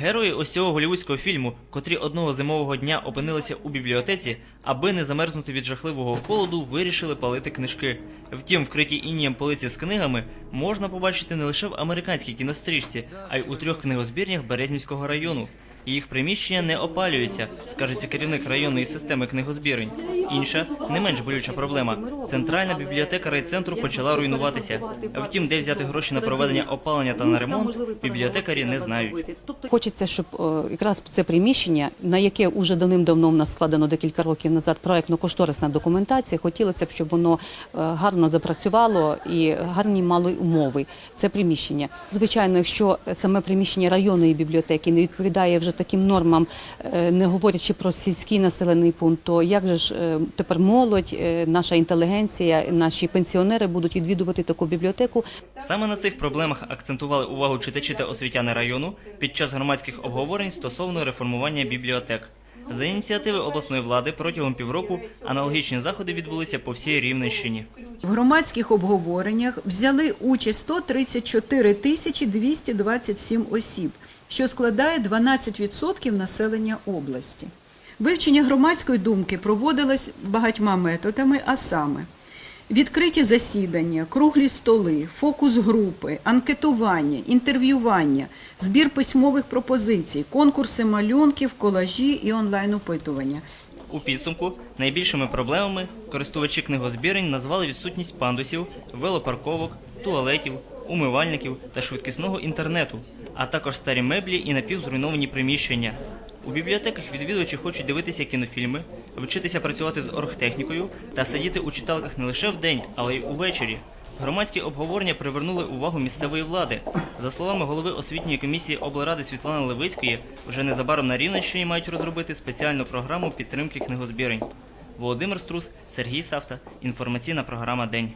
Герої ось цього голівудського фільму, котрі одного зимового дня опинилися у бібліотеці, аби не замерзнути від жахливого холоду, вирішили палити книжки. Втім, вкриті інієм полиці з книгами можна побачити не лише в американській кінострічці, а й у трьох книгозбірнях Березнівського району. Їх приміщення не опалюються, скажеться керівник районної системи книгозбірень. Інша, не менш болюча проблема. Центральна бібліотека райцентру почала руйнуватися. Втім, де взяти гроші на проведення опалення та на ремонт, бібліотекарі не знають. Хочеться, щоб е, якраз це приміщення, на яке уже давним-давно в нас складено декілька років назад проектно-кошторисна документація. Хотілося б, щоб воно е, гарно запрацювало і гарні мали умови. Це приміщення. Звичайно, якщо саме приміщення районної бібліотеки не відповідає вже таким нормам, е, не говорячи про сільський населений пункт, то як же ж е, тепер молодь, е, наша інтелігенція, наші пенсіонери будуть відвідувати таку бібліотеку? Саме на цих проблемах акцентували увагу читачі та освітяни району під час громадських обговорень стосовно реформування бібліотек. За ініціативи обласної влади протягом півроку аналогічні заходи відбулися по всій Рівненщині. В громадських обговореннях взяли участь 134 тисячі 227 осіб, що складає 12% населення області. Вивчення громадської думки проводилось багатьма методами, а саме відкриті засідання, круглі столи, фокус-групи, анкетування, інтерв'ювання, збір письмових пропозицій, конкурси малюнків, колажі і онлайн-опитування. У підсумку найбільшими проблемами користувачі книгозбірень назвали відсутність пандусів, велопарковок, туалетів, умивальників та швидкісного інтернету, а також старі меблі і напівзруйновані приміщення. У бібліотеках відвідувачі хочуть дивитися кінофільми, вчитися працювати з оргтехнікою та сидіти у читалках не лише вдень, але й увечері. Громадські обговорення привернули увагу місцевої влади. За словами голови освітньої комісії облради Світлани Левицької, вже незабаром на Рівненщині мають розробити спеціальну програму підтримки книгозбірень. Володимир Струс, Сергій Савта. Інформаційна програма День.